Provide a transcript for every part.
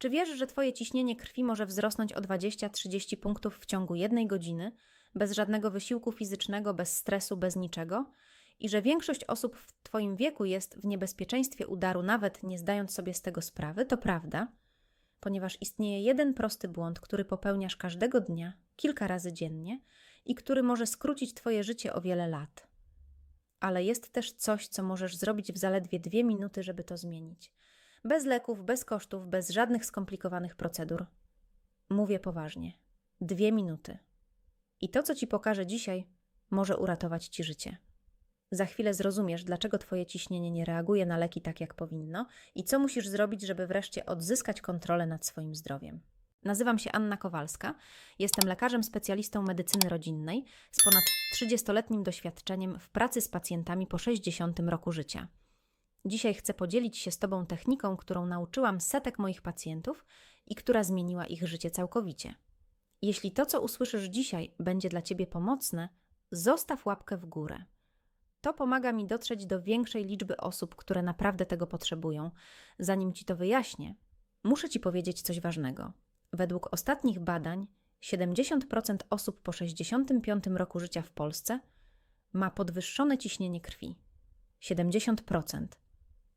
Czy wiesz, że Twoje ciśnienie krwi może wzrosnąć o 20-30 punktów w ciągu jednej godziny, bez żadnego wysiłku fizycznego, bez stresu, bez niczego? I że większość osób w Twoim wieku jest w niebezpieczeństwie udaru, nawet nie zdając sobie z tego sprawy, to prawda, ponieważ istnieje jeden prosty błąd, który popełniasz każdego dnia, kilka razy dziennie i który może skrócić Twoje życie o wiele lat. Ale jest też coś, co możesz zrobić w zaledwie dwie minuty, żeby to zmienić. Bez leków, bez kosztów, bez żadnych skomplikowanych procedur. Mówię poważnie. Dwie minuty. I to, co ci pokażę dzisiaj, może uratować ci życie. Za chwilę zrozumiesz, dlaczego twoje ciśnienie nie reaguje na leki tak, jak powinno i co musisz zrobić, żeby wreszcie odzyskać kontrolę nad swoim zdrowiem. Nazywam się Anna Kowalska, jestem lekarzem specjalistą medycyny rodzinnej z ponad 30-letnim doświadczeniem w pracy z pacjentami po 60 roku życia. Dzisiaj chcę podzielić się z Tobą techniką, którą nauczyłam setek moich pacjentów i która zmieniła ich życie całkowicie. Jeśli to, co usłyszysz dzisiaj, będzie dla Ciebie pomocne, zostaw łapkę w górę. To pomaga mi dotrzeć do większej liczby osób, które naprawdę tego potrzebują. Zanim Ci to wyjaśnię, muszę Ci powiedzieć coś ważnego. Według ostatnich badań 70% osób po 65 roku życia w Polsce ma podwyższone ciśnienie krwi. 70%.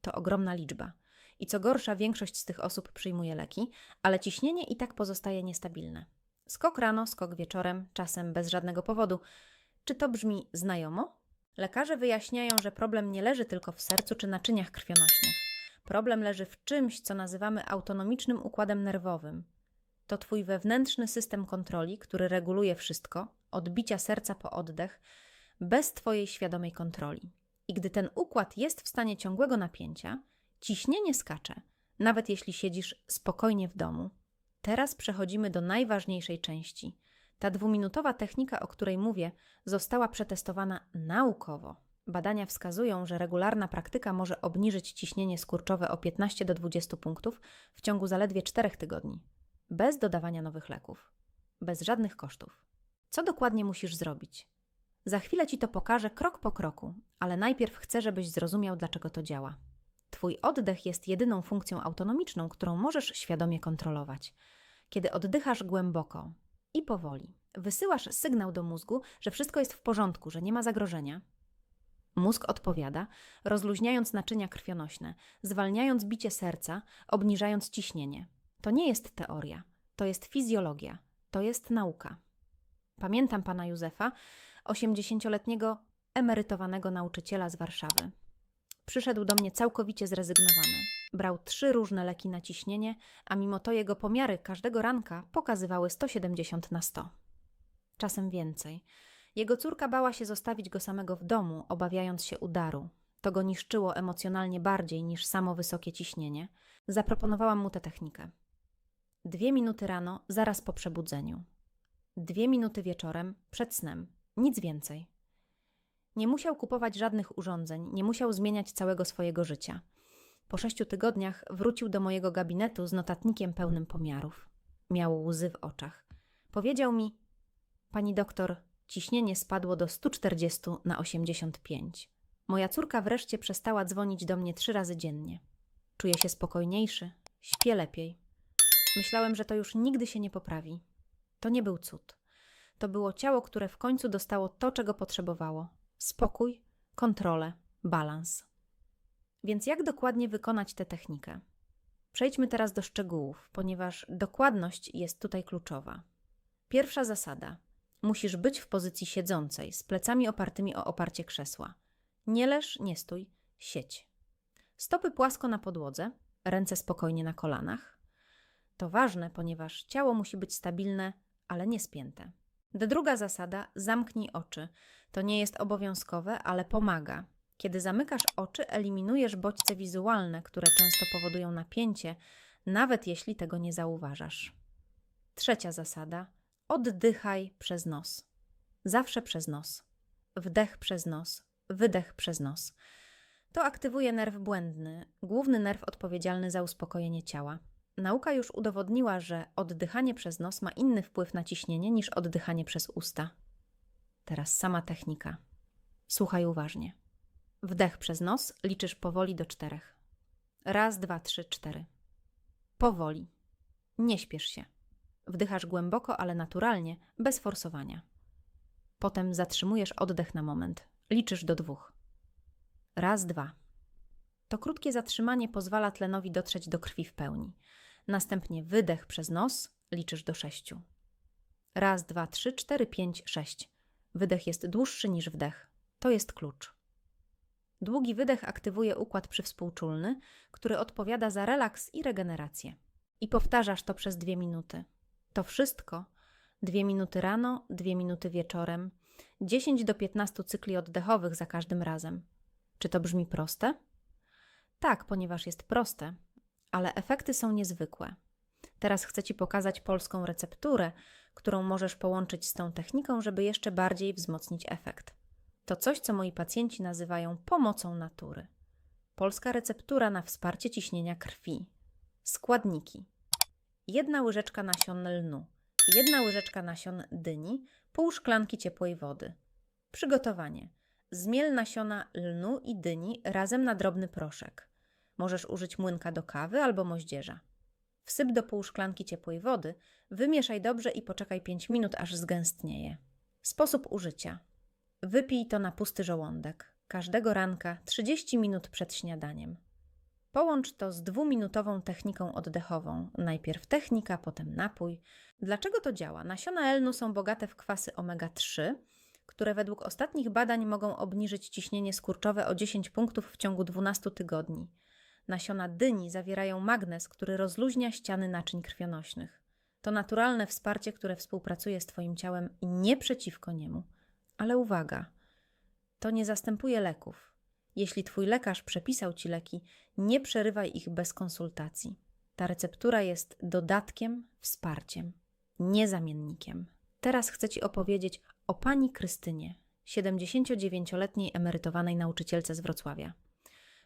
To ogromna liczba. I co gorsza, większość z tych osób przyjmuje leki, ale ciśnienie i tak pozostaje niestabilne. Skok rano, skok wieczorem, czasem bez żadnego powodu. Czy to brzmi znajomo? Lekarze wyjaśniają, że problem nie leży tylko w sercu czy naczyniach krwionośnych. Problem leży w czymś, co nazywamy autonomicznym układem nerwowym. To twój wewnętrzny system kontroli, który reguluje wszystko, od bicia serca po oddech, bez twojej świadomej kontroli. I gdy ten układ jest w stanie ciągłego napięcia, ciśnienie skacze, nawet jeśli siedzisz spokojnie w domu. Teraz przechodzimy do najważniejszej części. Ta dwuminutowa technika, o której mówię, została przetestowana naukowo. Badania wskazują, że regularna praktyka może obniżyć ciśnienie skurczowe o 15 do 20 punktów w ciągu zaledwie 4 tygodni, bez dodawania nowych leków, bez żadnych kosztów. Co dokładnie musisz zrobić? Za chwilę ci to pokażę krok po kroku, ale najpierw chcę, żebyś zrozumiał, dlaczego to działa. Twój oddech jest jedyną funkcją autonomiczną, którą możesz świadomie kontrolować. Kiedy oddychasz głęboko i powoli, wysyłasz sygnał do mózgu, że wszystko jest w porządku, że nie ma zagrożenia. Mózg odpowiada, rozluźniając naczynia krwionośne, zwalniając bicie serca, obniżając ciśnienie. To nie jest teoria, to jest fizjologia, to jest nauka. Pamiętam pana Józefa, 80-letniego emerytowanego nauczyciela z Warszawy. Przyszedł do mnie całkowicie zrezygnowany. Brał trzy różne leki na ciśnienie, a mimo to jego pomiary każdego ranka pokazywały 170 na 100. Czasem więcej. Jego córka bała się zostawić go samego w domu, obawiając się udaru. To go niszczyło emocjonalnie bardziej niż samo wysokie ciśnienie. Zaproponowałam mu tę technikę. Dwie minuty rano, zaraz po przebudzeniu. Dwie minuty wieczorem, przed snem. Nic więcej. Nie musiał kupować żadnych urządzeń, nie musiał zmieniać całego swojego życia. Po sześciu tygodniach wrócił do mojego gabinetu z notatnikiem pełnym pomiarów. Miał łzy w oczach. Powiedział mi: Pani doktor, ciśnienie spadło do 140 na 85. Moja córka wreszcie przestała dzwonić do mnie trzy razy dziennie. Czuję się spokojniejszy, śpię lepiej. Myślałem, że to już nigdy się nie poprawi. To nie był cud. To było ciało, które w końcu dostało to, czego potrzebowało: spokój, kontrolę, balans. Więc jak dokładnie wykonać tę technikę? Przejdźmy teraz do szczegółów, ponieważ dokładność jest tutaj kluczowa. Pierwsza zasada: musisz być w pozycji siedzącej, z plecami opartymi o oparcie krzesła. Nie leż, nie stój, siedź. Stopy płasko na podłodze, ręce spokojnie na kolanach. To ważne, ponieważ ciało musi być stabilne, ale nie spięte. Druga zasada: zamknij oczy. To nie jest obowiązkowe, ale pomaga. Kiedy zamykasz oczy, eliminujesz bodźce wizualne, które często powodują napięcie, nawet jeśli tego nie zauważasz. Trzecia zasada: oddychaj przez nos. Zawsze przez nos. Wdech przez nos, wydech przez nos. To aktywuje nerw błędny, główny nerw odpowiedzialny za uspokojenie ciała. Nauka już udowodniła, że oddychanie przez nos ma inny wpływ na ciśnienie niż oddychanie przez usta. Teraz sama technika. Słuchaj uważnie. Wdech przez nos liczysz powoli do czterech. Raz, dwa, trzy, cztery. Powoli. Nie śpiesz się. Wdychasz głęboko, ale naturalnie, bez forsowania. Potem zatrzymujesz oddech na moment. Liczysz do dwóch. Raz, dwa. To krótkie zatrzymanie pozwala tlenowi dotrzeć do krwi w pełni. Następnie wydech przez nos, liczysz do sześciu. Raz, dwa, trzy, cztery, pięć, sześć. Wydech jest dłuższy niż wdech. To jest klucz. Długi wydech aktywuje układ przywspółczulny, który odpowiada za relaks i regenerację. I powtarzasz to przez dwie minuty. To wszystko dwie minuty rano, dwie minuty wieczorem, 10 do 15 cykli oddechowych za każdym razem. Czy to brzmi proste? Tak, ponieważ jest proste, ale efekty są niezwykłe. Teraz chcę Ci pokazać polską recepturę, którą możesz połączyć z tą techniką, żeby jeszcze bardziej wzmocnić efekt. To coś, co moi pacjenci nazywają pomocą natury. Polska receptura na wsparcie ciśnienia krwi. Składniki: jedna łyżeczka nasion lnu, jedna łyżeczka nasion dyni, pół szklanki ciepłej wody. Przygotowanie: zmiel nasiona lnu i dyni razem na drobny proszek. Możesz użyć młynka do kawy albo moździerza. Wsyp do pół szklanki ciepłej wody, wymieszaj dobrze i poczekaj 5 minut, aż zgęstnieje. Sposób użycia: wypij to na pusty żołądek, każdego ranka 30 minut przed śniadaniem. Połącz to z dwuminutową techniką oddechową. Najpierw technika, potem napój. Dlaczego to działa? Nasiona elnu są bogate w kwasy omega-3, które według ostatnich badań mogą obniżyć ciśnienie skurczowe o 10 punktów w ciągu 12 tygodni. Nasiona dyni zawierają magnez, który rozluźnia ściany naczyń krwionośnych. To naturalne wsparcie, które współpracuje z Twoim ciałem i nie przeciwko niemu. Ale uwaga, to nie zastępuje leków. Jeśli Twój lekarz przepisał Ci leki, nie przerywaj ich bez konsultacji. Ta receptura jest dodatkiem, wsparciem, nie zamiennikiem. Teraz chcę Ci opowiedzieć o pani Krystynie, 79-letniej emerytowanej nauczycielce z Wrocławia.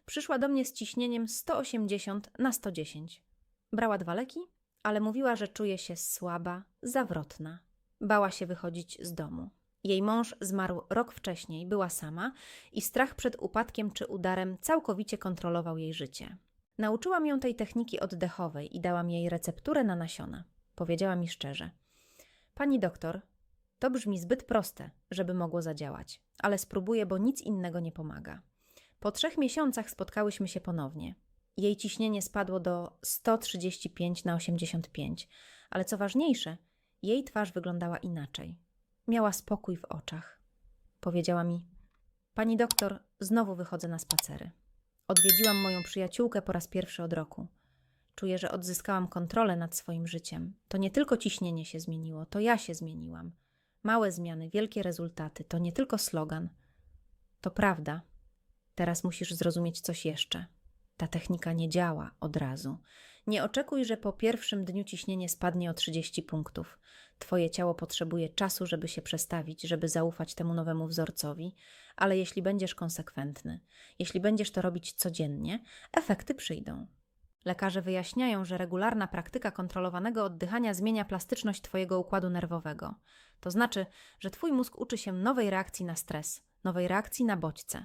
Przyszła do mnie z ciśnieniem 180 na 110. Brała dwa leki, ale mówiła, że czuje się słaba, zawrotna. Bała się wychodzić z domu. Jej mąż zmarł rok wcześniej, była sama i strach przed upadkiem czy udarem całkowicie kontrolował jej życie. Nauczyłam ją tej techniki oddechowej i dałam jej recepturę na nasiona. Powiedziała mi szczerze: Pani doktor, to brzmi zbyt proste, żeby mogło zadziałać, ale spróbuję, bo nic innego nie pomaga. Po trzech miesiącach spotkałyśmy się ponownie. Jej ciśnienie spadło do 135 na 85, ale co ważniejsze, jej twarz wyglądała inaczej. Miała spokój w oczach. Powiedziała mi: Pani doktor, znowu wychodzę na spacery. Odwiedziłam moją przyjaciółkę po raz pierwszy od roku. Czuję, że odzyskałam kontrolę nad swoim życiem. To nie tylko ciśnienie się zmieniło, to ja się zmieniłam. Małe zmiany, wielkie rezultaty to nie tylko slogan. To prawda. Teraz musisz zrozumieć coś jeszcze. Ta technika nie działa od razu. Nie oczekuj, że po pierwszym dniu ciśnienie spadnie o 30 punktów. Twoje ciało potrzebuje czasu, żeby się przestawić, żeby zaufać temu nowemu wzorcowi, ale jeśli będziesz konsekwentny, jeśli będziesz to robić codziennie, efekty przyjdą. Lekarze wyjaśniają, że regularna praktyka kontrolowanego oddychania zmienia plastyczność Twojego układu nerwowego. To znaczy, że Twój mózg uczy się nowej reakcji na stres, nowej reakcji na bodźce.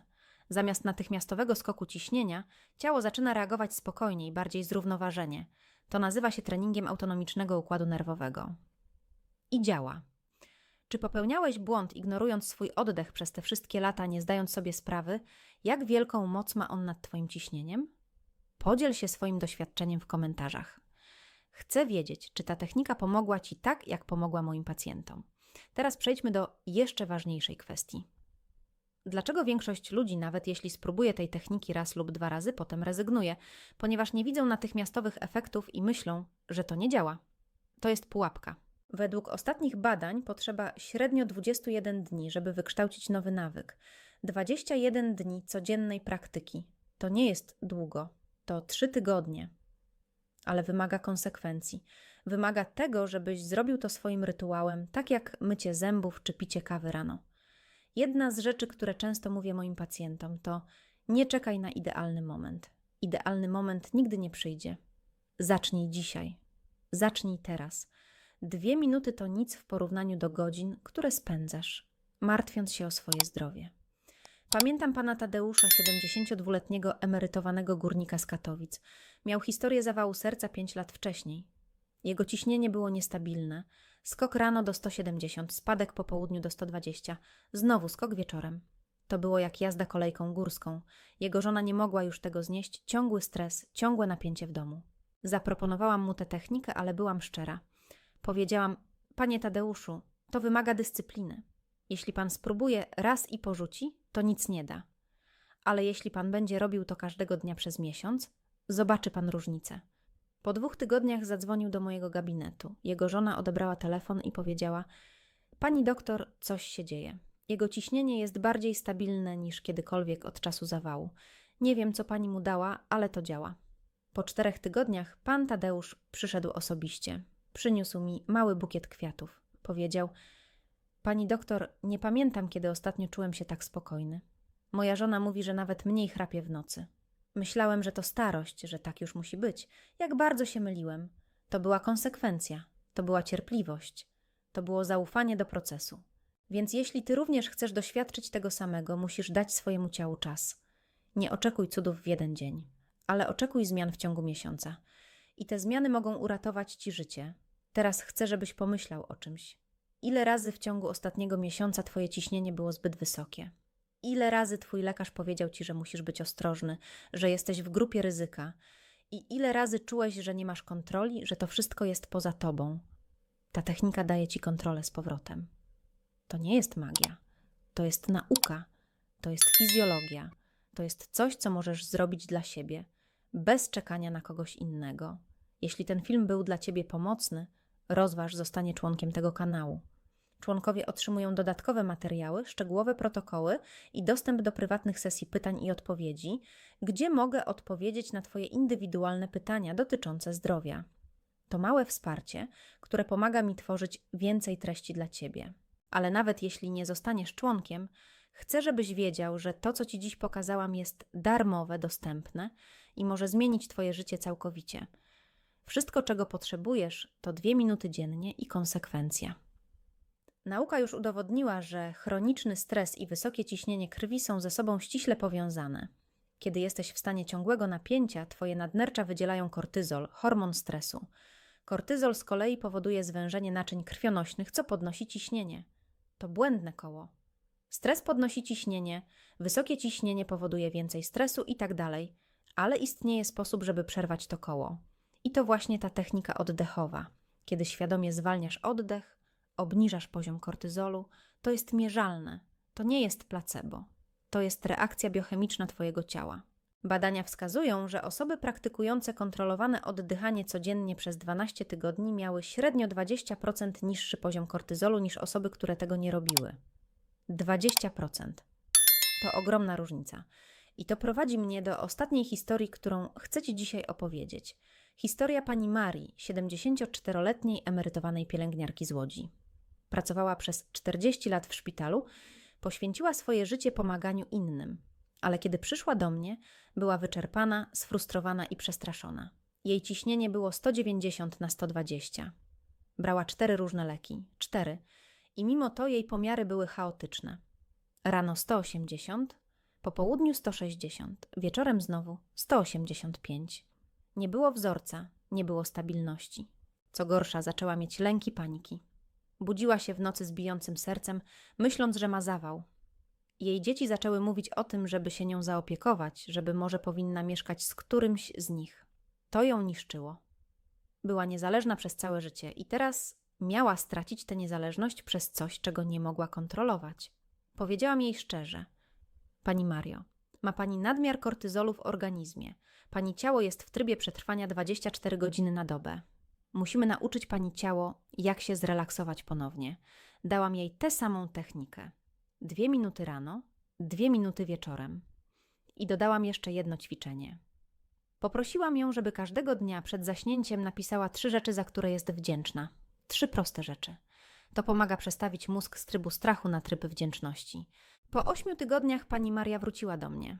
Zamiast natychmiastowego skoku ciśnienia, ciało zaczyna reagować spokojniej, bardziej zrównoważenie. To nazywa się treningiem autonomicznego układu nerwowego. I działa. Czy popełniałeś błąd, ignorując swój oddech przez te wszystkie lata, nie zdając sobie sprawy, jak wielką moc ma on nad Twoim ciśnieniem? Podziel się swoim doświadczeniem w komentarzach. Chcę wiedzieć, czy ta technika pomogła Ci tak, jak pomogła moim pacjentom. Teraz przejdźmy do jeszcze ważniejszej kwestii. Dlaczego większość ludzi, nawet jeśli spróbuje tej techniki raz lub dwa razy, potem rezygnuje? Ponieważ nie widzą natychmiastowych efektów i myślą, że to nie działa. To jest pułapka. Według ostatnich badań potrzeba średnio 21 dni, żeby wykształcić nowy nawyk. 21 dni codziennej praktyki. To nie jest długo, to 3 tygodnie. Ale wymaga konsekwencji. Wymaga tego, żebyś zrobił to swoim rytuałem, tak jak mycie zębów czy picie kawy rano. Jedna z rzeczy, które często mówię moim pacjentom, to nie czekaj na idealny moment. Idealny moment nigdy nie przyjdzie. Zacznij dzisiaj. Zacznij teraz. Dwie minuty to nic w porównaniu do godzin, które spędzasz, martwiąc się o swoje zdrowie. Pamiętam pana Tadeusza, 72-letniego emerytowanego górnika z Katowic. Miał historię zawału serca 5 lat wcześniej. Jego ciśnienie było niestabilne. Skok rano do 170, spadek po południu do 120, znowu skok wieczorem. To było jak jazda kolejką górską. Jego żona nie mogła już tego znieść, ciągły stres, ciągłe napięcie w domu. Zaproponowałam mu tę technikę, ale byłam szczera. Powiedziałam: Panie Tadeuszu, to wymaga dyscypliny. Jeśli pan spróbuje raz i porzuci, to nic nie da. Ale jeśli pan będzie robił to każdego dnia przez miesiąc, zobaczy pan różnicę. Po dwóch tygodniach zadzwonił do mojego gabinetu. Jego żona odebrała telefon i powiedziała: Pani doktor, coś się dzieje. Jego ciśnienie jest bardziej stabilne niż kiedykolwiek od czasu zawału. Nie wiem, co pani mu dała, ale to działa. Po czterech tygodniach pan Tadeusz przyszedł osobiście. Przyniósł mi mały bukiet kwiatów. Powiedział: Pani doktor, nie pamiętam, kiedy ostatnio czułem się tak spokojny. Moja żona mówi, że nawet mniej chrapie w nocy. Myślałem, że to starość, że tak już musi być. Jak bardzo się myliłem. To była konsekwencja, to była cierpliwość, to było zaufanie do procesu. Więc jeśli ty również chcesz doświadczyć tego samego, musisz dać swojemu ciału czas. Nie oczekuj cudów w jeden dzień, ale oczekuj zmian w ciągu miesiąca. I te zmiany mogą uratować ci życie. Teraz chcę, żebyś pomyślał o czymś. Ile razy w ciągu ostatniego miesiąca twoje ciśnienie było zbyt wysokie? Ile razy twój lekarz powiedział ci, że musisz być ostrożny, że jesteś w grupie ryzyka? I ile razy czułeś, że nie masz kontroli, że to wszystko jest poza tobą? Ta technika daje ci kontrolę z powrotem. To nie jest magia, to jest nauka, to jest fizjologia, to jest coś, co możesz zrobić dla siebie, bez czekania na kogoś innego. Jeśli ten film był dla ciebie pomocny, rozważ zostanie członkiem tego kanału. Członkowie otrzymują dodatkowe materiały, szczegółowe protokoły i dostęp do prywatnych sesji pytań i odpowiedzi, gdzie mogę odpowiedzieć na Twoje indywidualne pytania dotyczące zdrowia. To małe wsparcie, które pomaga mi tworzyć więcej treści dla Ciebie. Ale nawet jeśli nie zostaniesz członkiem, chcę, żebyś wiedział, że to, co Ci dziś pokazałam, jest darmowe, dostępne i może zmienić Twoje życie całkowicie. Wszystko, czego potrzebujesz, to dwie minuty dziennie i konsekwencja. Nauka już udowodniła, że chroniczny stres i wysokie ciśnienie krwi są ze sobą ściśle powiązane. Kiedy jesteś w stanie ciągłego napięcia, twoje nadnercza wydzielają kortyzol, hormon stresu. Kortyzol z kolei powoduje zwężenie naczyń krwionośnych, co podnosi ciśnienie. To błędne koło. Stres podnosi ciśnienie, wysokie ciśnienie powoduje więcej stresu i tak dalej, ale istnieje sposób, żeby przerwać to koło. I to właśnie ta technika oddechowa. Kiedy świadomie zwalniasz oddech, obniżasz poziom kortyzolu, to jest mierzalne. To nie jest placebo. To jest reakcja biochemiczna Twojego ciała. Badania wskazują, że osoby praktykujące kontrolowane oddychanie codziennie przez 12 tygodni miały średnio 20% niższy poziom kortyzolu niż osoby, które tego nie robiły. 20%. To ogromna różnica. I to prowadzi mnie do ostatniej historii, którą chcę Ci dzisiaj opowiedzieć. Historia pani Marii, 74-letniej emerytowanej pielęgniarki z Łodzi. Pracowała przez 40 lat w szpitalu, poświęciła swoje życie pomaganiu innym. Ale kiedy przyszła do mnie, była wyczerpana, sfrustrowana i przestraszona. Jej ciśnienie było 190 na 120. Brała cztery różne leki, cztery, i mimo to jej pomiary były chaotyczne. Rano 180, po południu 160, wieczorem znowu 185. Nie było wzorca, nie było stabilności. Co gorsza, zaczęła mieć lęki paniki. Budziła się w nocy z bijącym sercem, myśląc, że ma zawał. Jej dzieci zaczęły mówić o tym, żeby się nią zaopiekować, żeby może powinna mieszkać z którymś z nich. To ją niszczyło. Była niezależna przez całe życie i teraz miała stracić tę niezależność przez coś, czego nie mogła kontrolować. Powiedziałam jej szczerze: Pani Mario, ma pani nadmiar kortyzolu w organizmie. Pani ciało jest w trybie przetrwania 24 godziny na dobę. Musimy nauczyć pani ciało, jak się zrelaksować ponownie. Dałam jej tę samą technikę. Dwie minuty rano, dwie minuty wieczorem. I dodałam jeszcze jedno ćwiczenie. Poprosiłam ją, żeby każdego dnia przed zaśnięciem napisała trzy rzeczy, za które jest wdzięczna. Trzy proste rzeczy. To pomaga przestawić mózg z trybu strachu na tryb wdzięczności. Po ośmiu tygodniach pani Maria wróciła do mnie.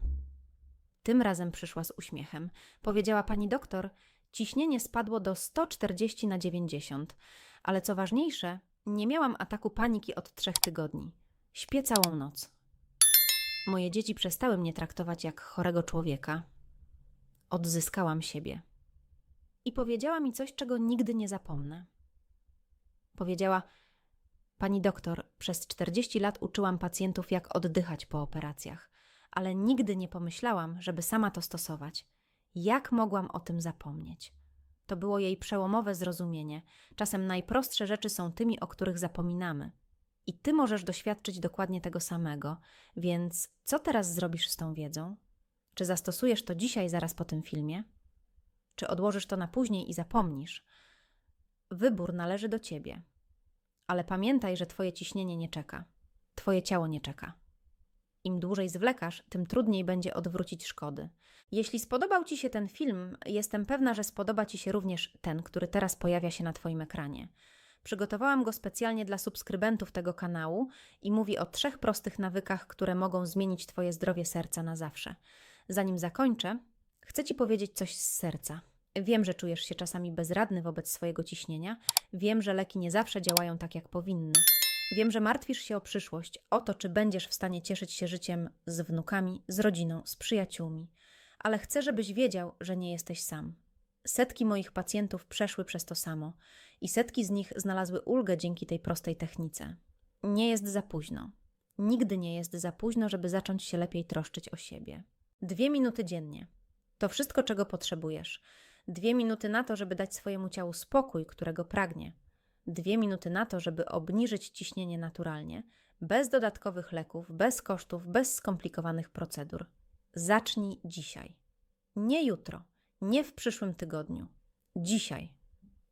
Tym razem przyszła z uśmiechem. Powiedziała pani doktor, Ciśnienie spadło do 140 na 90, ale co ważniejsze, nie miałam ataku paniki od trzech tygodni. Śpię całą noc. Moje dzieci przestały mnie traktować jak chorego człowieka. Odzyskałam siebie. i powiedziała mi coś, czego nigdy nie zapomnę. Powiedziała: Pani doktor, przez 40 lat uczyłam pacjentów, jak oddychać po operacjach, ale nigdy nie pomyślałam, żeby sama to stosować. Jak mogłam o tym zapomnieć? To było jej przełomowe zrozumienie. Czasem najprostsze rzeczy są tymi, o których zapominamy. I ty możesz doświadczyć dokładnie tego samego, więc co teraz zrobisz z tą wiedzą? Czy zastosujesz to dzisiaj, zaraz po tym filmie? Czy odłożysz to na później i zapomnisz? Wybór należy do ciebie. Ale pamiętaj, że twoje ciśnienie nie czeka. Twoje ciało nie czeka. Im dłużej zwlekasz, tym trudniej będzie odwrócić szkody. Jeśli spodobał Ci się ten film, jestem pewna, że spodoba Ci się również ten, który teraz pojawia się na Twoim ekranie. Przygotowałam go specjalnie dla subskrybentów tego kanału i mówi o trzech prostych nawykach, które mogą zmienić Twoje zdrowie serca na zawsze. Zanim zakończę, chcę Ci powiedzieć coś z serca. Wiem, że czujesz się czasami bezradny wobec swojego ciśnienia. Wiem, że leki nie zawsze działają tak, jak powinny. Wiem, że martwisz się o przyszłość, o to, czy będziesz w stanie cieszyć się życiem z wnukami, z rodziną, z przyjaciółmi. Ale chcę, żebyś wiedział, że nie jesteś sam. Setki moich pacjentów przeszły przez to samo i setki z nich znalazły ulgę dzięki tej prostej technice. Nie jest za późno. Nigdy nie jest za późno, żeby zacząć się lepiej troszczyć o siebie. Dwie minuty dziennie. To wszystko, czego potrzebujesz. Dwie minuty na to, żeby dać swojemu ciału spokój, którego pragnie. Dwie minuty na to, żeby obniżyć ciśnienie naturalnie, bez dodatkowych leków, bez kosztów, bez skomplikowanych procedur. Zacznij dzisiaj. Nie jutro, nie w przyszłym tygodniu. Dzisiaj.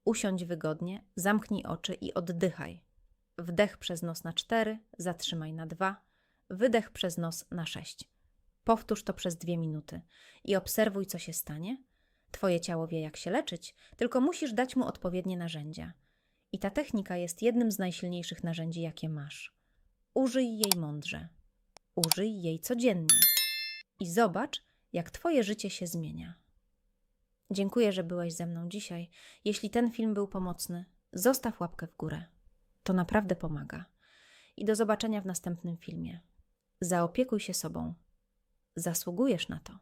Usiądź wygodnie, zamknij oczy i oddychaj. Wdech przez nos na 4, zatrzymaj na 2, wydech przez nos na 6. Powtórz to przez dwie minuty i obserwuj, co się stanie. Twoje ciało wie, jak się leczyć, tylko musisz dać mu odpowiednie narzędzia. I ta technika jest jednym z najsilniejszych narzędzi, jakie masz. Użyj jej mądrze. Użyj jej codziennie. I zobacz, jak Twoje życie się zmienia. Dziękuję, że byłeś ze mną dzisiaj. Jeśli ten film był pomocny, zostaw łapkę w górę. To naprawdę pomaga. I do zobaczenia w następnym filmie. Zaopiekuj się sobą. Zasługujesz na to.